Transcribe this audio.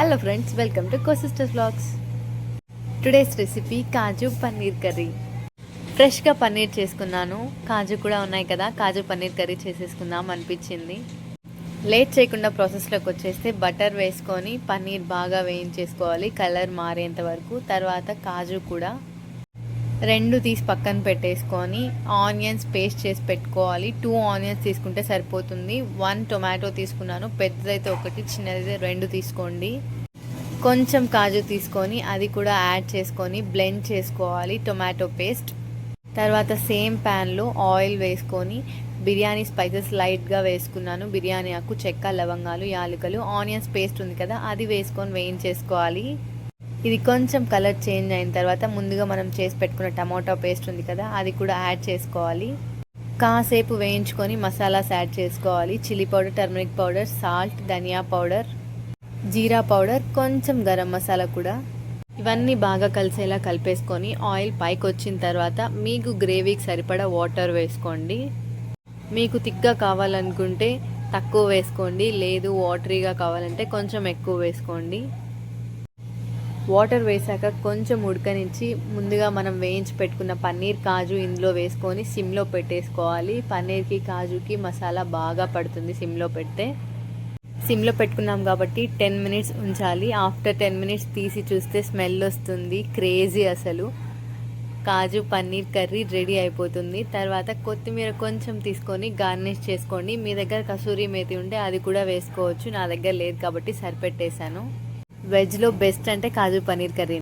Hello friends welcome to co sisters blogs today's recipe kaju paneer curry. ఫ్రెష్గా పన్నీర్ చేసుకున్నాను. కాజు కూడా ఉన్నాయి కదా కాజు పన్నీర్ కర్రీ చేసేసుకుందాం అనిపించింది. లేట్ చేయకుండా ప్రాసెస్లోకి వచ్చేస్తే బటర్ వేసుకొని పన్నీర్ బాగా వేయించేసుకోవాలి కలర్ మారేంత వరకు. తర్వాత కాజు కూడా రెండు తీసి పక్కన పెట్టేసుకొని ఆనియన్స్ పేస్ట్ చేసి పెట్టుకోవాలి. టూ ఆనియన్స్ తీసుకుంటే సరిపోతుంది. వన్ టొమాటో తీసుకున్నాను. పెద్దదైతే ఒకటి చిన్నదైతే రెండు తీసుకోండి. కొంచెం కాజు తీసుకొని అది కూడా యాడ్ చేసుకొని బ్లెండ్ చేసుకోవాలి టొమాటో పేస్ట్. తర్వాత సేమ్ ప్యాన్లో ఆయిల్ వేసుకొని బిర్యానీ స్పైసెస్ లైట్గా వేసుకున్నాను. బిర్యానీ ఆకు చెక్క లవంగాలు యాలకులు ఆనియన్స్ పేస్ట్ ఉంది కదా అది వేసుకొని వేయించేసుకోవాలి. ఇది కొంచెం కలర్ చేంజ్ అయిన తర్వాత ముందుగా మనం చేసి పెట్టుకున్న టమాటో పేస్ట్ ఉంది కదా అది కూడా యాడ్ చేసుకోవాలి. కాసేపు వేయించుకొని మసాలాస్ యాడ్ చేసుకోవాలి. Chilli powder turmeric powder salt ధనియా పౌడర్ జీరా పౌడర్ కొంచెం గరం మసాలా కూడా. ఇవన్నీ బాగా కలిసేలా కలిపేసుకొని ఆయిల్ పైకి వచ్చిన తర్వాత మీకు గ్రేవీకి సరిపడా వాటర్ వేసుకోండి. మీకు తిక్గా కావాలనుకుంటే తక్కువ వేసుకోండి లేదు వాటరీగా కావాలంటే కొంచెం ఎక్కువ వేసుకోండి. వాటర్ వేసాక కొంచెం ఉడకనిచ్చి ముందుగా మనం వేయించి పెట్టుకున్న పన్నీర్ కాజు ఇందులో వేసుకొని సిమ్లో పెట్టేసుకోవాలి. పన్నీర్కి కాజుకి మసాలా బాగా పడుతుంది సిమ్లో పెడితే. సిమ్లో పెట్టుకున్నాం కాబట్టి టెన్ మినిట్స్ ఉంచాలి. ఆఫ్టర్ టెన్ మినిట్స్ తీసి చూస్తే స్మెల్ వస్తుంది. క్రేజీ అసలు. కాజు పన్నీర్ కర్రీ రెడీ అయిపోతుంది. తర్వాత కొత్తిమీర కొంచెం తీసుకొని గార్నిష్ చేసుకోండి. మీ దగ్గర కసూరి మేతి ఉంటే అది కూడా వేసుకోవచ్చు. నా దగ్గర లేదు కాబట్టి సరిపెట్టేశాను. వెజ్లో బెస్ట్ అంటే కాజు పన్నీర్ కర్రీ.